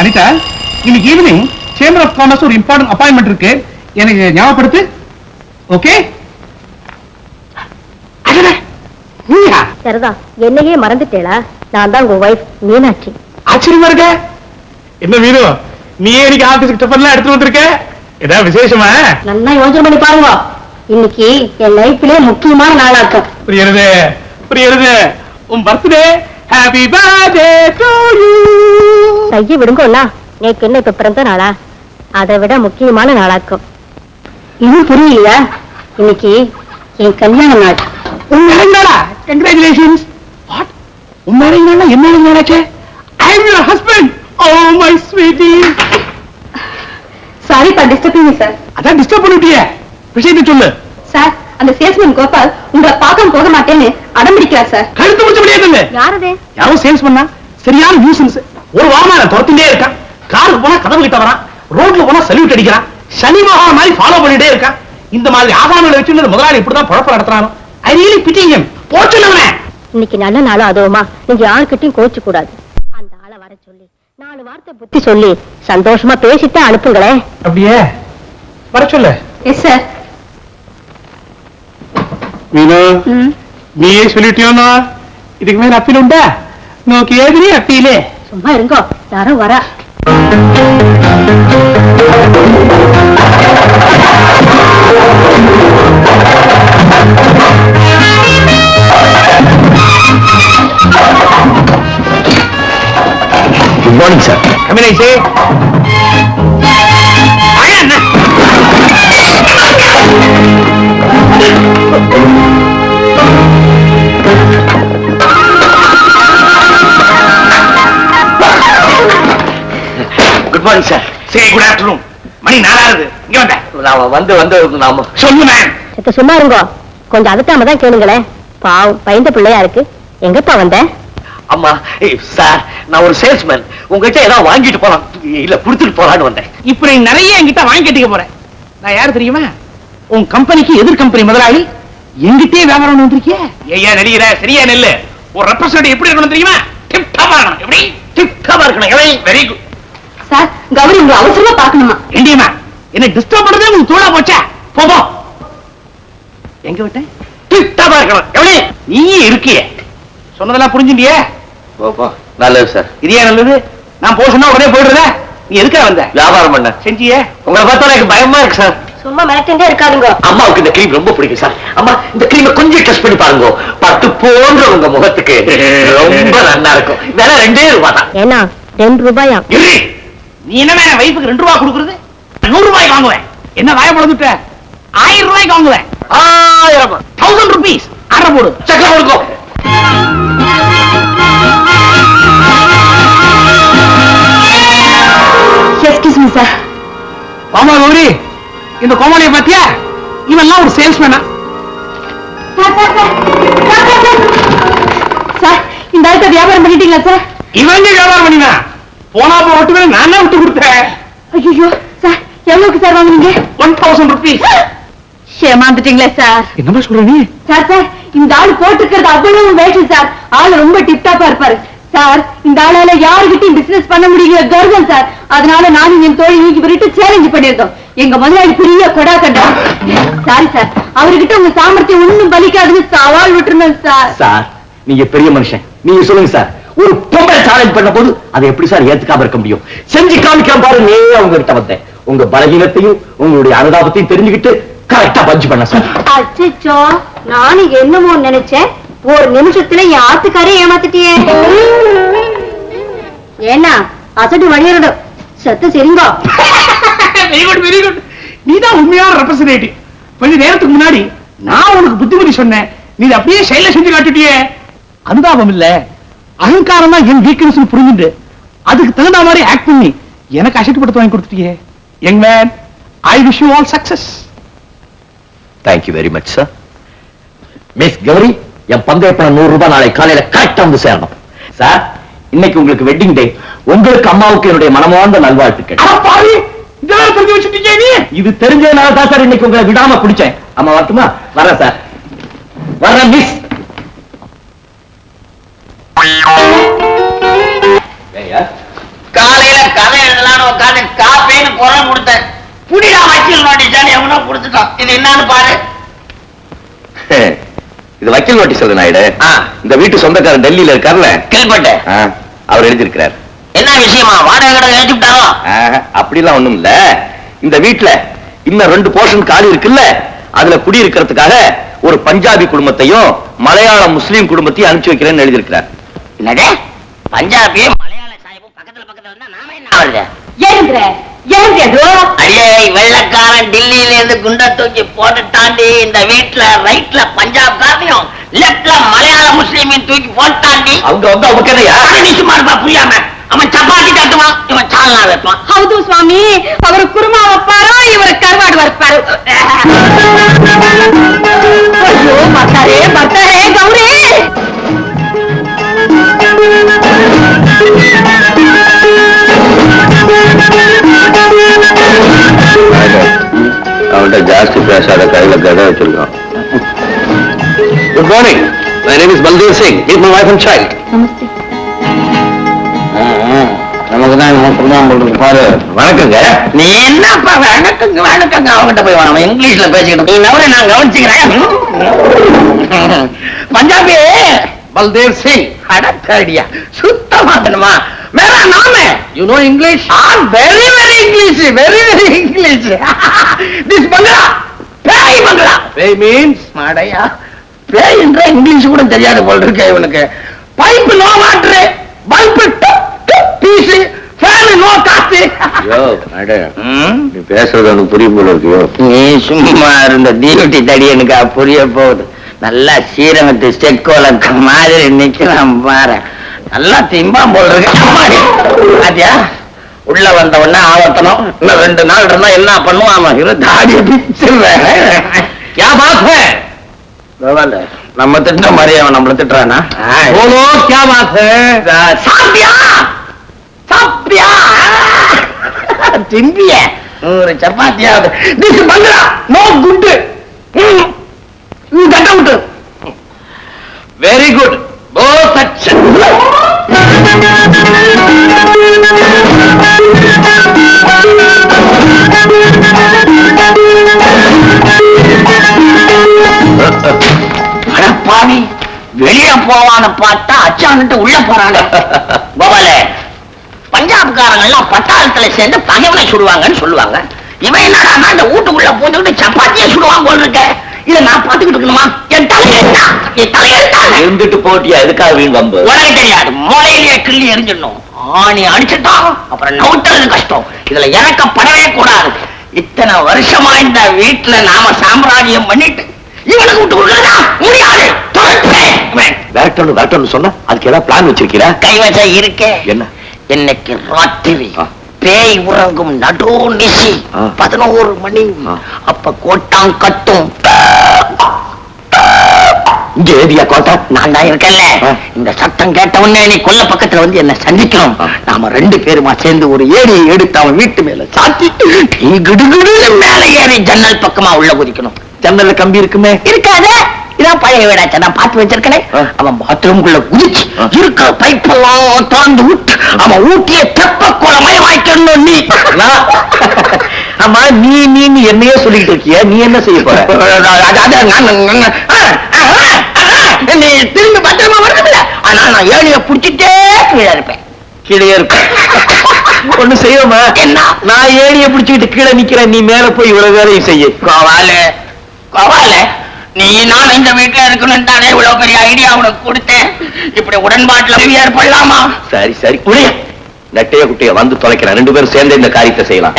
அனிதா இன்னைக்கு evening chamber of commerce ஒரு important appointment இருக்கு. எனக்கு ஞாபகப்படுத்து. ஓகே நீயா? சரிதா என்னையே மறந்துட்டேளா? நான் தான் உங்க ஒய்ஃப் மீனாட்சி. ஆச்சரியமா இருக்க? என்ன வீடு நீயே இன்னைக்கு ஆபீஸ்க்கு டிஃபன்லாம் எடுத்து வந்திருக்க? ஏதாவது விசேஷமா? நல்லா யோசனை பண்ணி பாருங்க. இன்னைக்கு என் லைஃப்லயே முக்கியமான நாளாக்கும் புரியுறது? புரியுறது? உன் birthday happy birthday to you கையை விடுங்கண்ணா நேக்கு என்ன இப்ப பிறந்த நாளா? அதை விட முக்கியமான நாளாக்கும். இன்னும் புரியல இன்னைக்கு என் கல்யாண நாள். உன் மேரேஜ் கங்க்ராச்சுலேஷன்ஸ் வாட் உன் மேரேஜ் நாளா என்ன நாளாச்சே I am your husband oh my sweetie sorry for disturbing sir அதான் டிஸ்டர்ப் பண்ணிட்டியே. விஷயத்தை சொல்லு. சார் அந்த சேல்ஸ்மேன் கோபால் உங்களை பார்க்க போக மாட்டேன்னு அடம்பிடிக்கிறார் சார். கழுத்து முடிச்ச முடியாது யாரது? யாரோ சேல்ஸ் பண்ணா? சரியான நியூசன்ஸ் ஒரு வாரமா நான் துரத்திட்டே இருக்கான். காருக்கு போனா கதவு கிட்ட வரான். ரோட்ல போனா சல்யூட் அடிக்கிறான். சனி மகா மாதிரி ஃபாலோ பண்ணிட்டே இருக்கான். இந்த மாதிரி ஆசாமிகளை வச்சு முதலாளி இப்படிதான் குழப்பம் நடத்துறானோ? ஐ ரியலி பிட்டிங் போச்சுல்லவனே இன்னைக்கு நல்ல நாளும் அதுவுமா. நீங்க யாருக்கிட்டையும் கோச்சு கூடாது அந்த ஆளை வர சொல்லி நாலு வார்த்தை புத்தி சொல்லி சந்தோஷமா பேசிட்டு அனுப்புங்களேன் அப்படியே. வர சொல்லு. எஸ் சார் மீனு? நீயே சொல்லிட்டியோனா இதுக்கு மேல அப்பீல் உண்டா? நோக்கி ஏதிரி அப்பீலே. சும்மா இருங்கோ யாரோ வரா. Good morning sir கமிலேஷே good morning sir. Say good afternoon மணி நாலாவது இங்க வந்த நாம வந்து வந்து நாம. சொல்லு மேம் சித்த சும்மா இருங்கோ. கொஞ்சம் அதுக்காம தான் கேளுங்களேன் பாவம் பயந்த பிள்ளையா இருக்கு. எங்கப்பா வந்த? அம்மா ஏய், சார் நான் ஒரு சேல்ஸ்மேன் உங்ககிட்ட ஏதாவது வாங்கிட்டு போலாம். இல்ல கொடுத்துட்டு போலான்னு வந்தேன். இப்ப நீ நிறைய என்கிட்ட வாங்கி கட்டிக்க போற. நான் யாரு தெரியுமா? உன் கம்பெனிக்கு எதிர் கம்பெனி முதலாளி. என்கிட்டயே வியாபாரம் வந்திருக்கிய? ஐயா நடிகிற சரியா நெல்லு. ஒரு ரெப்ரசன்ட் எப்படி இருக்கணும் தெரியுமா? டிப் டாப்பா இருக்கணும். எப்படி? டிப் டாப்பா இருக்கணும் வெரி குட் சார் கௌரி உங்களை அவசரமா பாக்கணுமா இண்டியமா என்ன டிஸ்டர்ப் பண்றதே உங்களுக்கு தோணா போச்சா? போ போ. எங்க விட்டேன்? டிப் டாப்பா இருக்கணும். எப்படி நீ இருக்கியே. சொன்னதெல்லாம் புரிஞ்சுண்டியே போ, போ. நல்லது சார். இது நல்லது? நான் போக சொன்னா உடனே போயிடுறத? நீ எதுக்கா வந்த? வியாபாரம் பண்ண செஞ்சியே. உங்களை பார்த்தா எனக்கு பயமா இருக்கு சார். சும்மா மிரட்டே இருக்காதுங்க. அம்மாவுக்கு இந்த கிரீம் ரொம்ப பிடிக்கும் சார். அம்மா இந்த கிரீமை கொஞ்சம் டெஸ்ட் பண்ணி பாருங்க. பட்டு போன்ற உங்க முகத்துக்கு. ரொம்ப நல்லா இருக்கும். வேலை ரெண்டே ரூபா தான் ஏன்னா ரெண்டு ரூபாயா? நீ என்ன என் வைஃபுக்கு ரெண்டு ரூபாய் கொடுக்குறது? நூறு ரூபாய்க்கு வாங்குவேன். என்ன வாய பொழுதுட்ட ஆயிரம் ரூபாய்க்கு வாங்குவேன். ஆயிரம் தௌசண்ட் ருபீஸ் அரை போடு. சக்கரம் கொடுக்கும் எக்ஸ்கியூஸ் மீ சார் ஆமா கௌரி. இந்த கோமாளியை பாத்தியா? இவன்லாம் ஒரு சேல்ஸ்மேனா சார் இந்த ஆளுக்கு வியாபாரம் பண்ணிட்டீங்களா சார் இவங்க வியாபாரம் பண்ணினா? போனா போ விட்டு நான் தான் விட்டு கொடுத்தேன். ஐயோ சார் எவ்வளவுக்கு சார் வாங்குனீங்க? ஒன் தௌசண்ட் ருபீஸ் ஏமாந்துட்டீங்களே சார். என்னமா சொல்ற நீ? சார் சார் இந்த ஆள் போட்டுக்கிறது அவ்வளவு வேஷம் சார். ஆள் ரொம்ப டிப்டாப்பா இருப்பாரு. சார் இந்த ஆளால யாருகிட்டயும் பிசினஸ் பண்ண முடியல கர்வம் சார். அதனால நானும் என் தோழி நீக்கி விட்டு சேலஞ்ச் பண்ணிருக்கோம் எங்க முதலாளி பெரிய கொடா கண்டா சாரி சார் அவர்கிட்ட உங்க சாமர்த்தியம் ஒண்ணும் பலிக்காதுன்னு சவால் விட்டுருந்தேன் சார். சார் நீங்க பெரிய மனுஷன். நீங்க சொல்லுங்க சார். ஒரு பொம்பளை சேலஞ்ச் பண்ண போது அதை எப்படி சார் ஏத்துக்காம இருக்க முடியும்? செஞ்சு காமிக்கிறேன் பாரு நீ அவங்க கிட்ட வந்தேன். உங்க பலகீனத்தையும் உங்களுடைய அனுதாபத்தையும் தெரிஞ்சுக்கிட்டு கரெக்டா பஞ்ச் பண்ண சார் அச்சோ நானும் என்னமோ நினைச்சேன். ஒரு நிமிஷத்துல என் ஆத்துக்காரே ஏமாத்திட்டியே. ஏன்னா அசட்டு வழியிடும் சத்து சரிங்கோ. வெரி குட் வெரி குட் நீ தான் உண்மையான ரெப்ரசன்டேட்டிவ் கொஞ்ச நேரத்துக்கு முன்னாடி நான் உனக்கு புத்திமதி சொன்னேன். நீ அப்படியே செயல செஞ்சு காட்டிட்டியே. அனுதாபம் இல்ல. அகங்காரம் தான் என் வீக்னஸ் புரிஞ்சுட்டு அதுக்கு தகுந்த மாதிரி ஆக்ட் பண்ணி எனக்கு அசட்டுப்படுத்த வாங்கி கொடுத்துட்டியே. Young man I wish you all success thank you very much sir miss Gowri என் பந்தய பணம் நூறு ரூபாய் நாளை காலையில கரெக்டா வந்து சேரணும். சார் இன்னைக்கு உங்களுக்கு வெட்டிங் டே உங்களுக்கு அம்மாவுக்கு என்னுடைய மனமார்ந்த நல்வாழ்த்துக்கள். இதெல்லாம் தெரிஞ்சு வச்சுட்டீங்க நீ? இது தெரிஞ்சதுனால தான் சார் இன்னைக்கு உங்களை விடாம பிடிச்சேன். அம்மா வரட்டுமா? வரேன் சார் வரேன் மிஸ் நான் காப்பேன்னு குரல் கொடுத்தேன். புடிடா வக்கீல் நோட்டீஸான்னு எவனோ கொடுத்துட்டான். இது என்னன்னு பாரு. இது வக்கீல் நோட்டீஸ் அது நாயுடு. இந்த வீட்டு சொந்தக்காரர் டெல்லியில இருக்கார்ல. கேள்விப்பட்டேன் ஆ, அவர் எழுதியிருக்கிறார். என்ன விஷயமா? வாடகை கடை எழுதிவிட்டாரோ ஆஹா, அப்படிலாம் ஒண்ணும் இல்ல. இந்த வீட்டுல இன்னும் ரெண்டு போர்ஷன் காலி இருக்குல்ல. அதுல குடியிருக்கிறதுக்காக ஒரு பஞ்சாபி குடும்பத்தையும் மலையாள முஸ்லீம் குடும்பத்தையும் அனுப்பிச்சு வைக்கிறேன்னு எழுதியிருக்கிறார். என்னது? பஞ்சாபியும் மலையாள சாஹிப்பும் பக்கத்துல பக்கத்துல இருந்தா நாம என்ன ஏங்கிற வெள்ளக்காரன் டில்லியில இருந்து குண்ட தூக்கி போட்டுட்டாண்டி இந்த வீட்டுல ரைட்ல பஞ்சாப் காரனையும் லெப்ட்ல முஸ்லீமையும் தூக்கி போட்டாண்டி அவங்க வந்து அவங்க நீ சும்மா இருப்பா புரியாம. அவன் சப்பாத்தி தட்டுவான் இவன் சாலனா வைப்பான். ஹவுது சுவாமி அவர் குருமா வைப்பாரோ இவர் கருவாடு வைப்பாரு நம்மள்ட்ட ஜாஸ்தி பேசாத கையில கதை வச்சிருக்கோம் good morning my name is Baldev Singh meet my wife and child நமக்கு தான் மட்டும் தான் உங்களுக்கு பாரு வணக்கங்க. நீ என்னப்பா வணக்கங்க வணக்கங்க? அவங்ககிட்ட போய் நம்ம இங்கிலீஷ்ல பேசிக்கிட்டு நீ நவரை நான் கவனிச்சுக்கிறேன். பஞ்சாபி! பல்தேவ் சிங். அடக்கடியா. சுத்தமா வேணுமா வேற நாம you know English ah very very English very very English this bungalow பேய் பங்களா They means? மாடையா? பேய் என்ற இங்கிலீஷ் கூட தெரியாது போல் இருக்கு இவனுக்கு. Pipe no water bulb fuse fan no காத்து. நீ பேசுறது எனக்கு புரியும் போல இருக்கு நீ சும்மா இருந்த டியூட்டி தடி எனக்கு புரிய போகுது. நல்லா சீரகத்து செக்கோலக்க மாதிரி நிக்கிறான் பாரு. நல்லா திம்பாம் போல் இருக்கு. ஆத்தியா உள்ள வந்த உடனே ஆவர்த்தனம் இன்னும் ரெண்டு நாள் இருந்தா என்ன பண்ணுவான்? இரு தாடிய பிச்சிருவேன் யா பாத் நம்ம திட்ட மாதிரி அவன் நம்மள திட்டுறானா? போலோ கியா பாத் சாப்பியா? சாப்பியா? திம்பிய. ஒரு சப்பாத்தியாவது. This bungalow no good very good போவான்னு பார்த்தா அச்சான்ட்டு உள்ள போறாங்க. கோபாலே பஞ்சாப்காரங்க எல்லாம் பட்டாளத்துல சேர்ந்து பகைவனை சுடுவாங்கன்னு சொல்லுவாங்க. இவன் என்னடா இந்த வீட்டுக்குள்ள பூந்துக்கிட்டு சப்பாத்தியை சுடுவான் போல் இருக்க? இத நான் பாத்துக்கிட்டு இருக்கணுமா? என் தலையெழுத்தா என் தலையெழுத்தா இருந்துட்டு போட்டியா? எதுக்காக வீண் வம்பு? உனக்கு தெரியாது. மூளையிலேயே கிள்ளி எரிஞ்சிடணும். ஆணி அடிச்சுட்டா அப்புறம் நவுத்துறது கஷ்டம். இதுல இறக்கப்படவே கூடாது. இத்தனை வருஷமா இந்த வீட்டுல நாம சாம்ராஜ்யம் பண்ணிட்டு இவனுக்கு விட்டு. இவன் விரட்டணும் விரட்டணும் சொன்னா அதுக்கு ஏதாவது பிளான் வச்சிருக்கீரா? கைவசம் இருக்கே. என்ன? இன்னைக்கு ராத்திரி. பேய் உறங்கும் நடு நிசி. பதினோரு மணி. அப்ப கோட்டாங் கட்டும். இங்க ஏதியா கோட்டா? நான் தான் இருக்கேன்ல. இந்த சத்தம் கேட்ட உடனே நீ கொல்ல பக்கத்துல வந்து என்ன சந்திக்கணும். நாம ரெண்டு பேருமா சேர்ந்து ஒரு ஏணியை எடுத்து அவன் வீட்டு மேல சாத்தி நீ கிடுகிடு மேல ஏறி ஜன்னல் பக்கமா உள்ள குதிக்கணும். ஜன்னல்ல கம்பி இருக்குமே? இருக்காதே. இதான் பழைய வீடாச்சா நான் பார்த்து வச்சிருக்கேன். அவன் பாத்ரூம்குள்ள குதிச்சு. இருக்கிற பைப்பெல்லாம் திறந்து விட்டு அவன் ஊட்டிய தெப்ப குளமயமாக்கணும் நீ. நான்- ஆமா நீ நீ நீ என்னையே சொல்லிட்டு இருக்கிய நீ என்ன செய்ய போற? நீ திரும்பி பத்திரமா வரதில்ல ஆனா நான் ஏழிய புடிச்சிட்டே கீழே இருப்பேன். கீழே இருப்ப ஒண்ணு செய்வோமா? என்ன? நான் ஏணிய பிடிச்சுக்கிட்டு கீழே நிக்கிறேன் நீ மேல போய் இவ்வளவு வேலையும் செய்ய. கோவாலு. கோவாலு? நீ நான் இந்த வீட்டுல இருக்கணும் தானே இவ்வளவு பெரிய ஐடியா உனக்கு கொடுத்தேன். இப்படி உடன்பாட்டுல ஏற்படலாமா சரி சரி. உடைய. நெட்டைய குட்டைய வந்து தொலைக்கிறேன் ரெண்டு பேரும் சேர்ந்து இந்த காரியத்தை செய்யலாம்.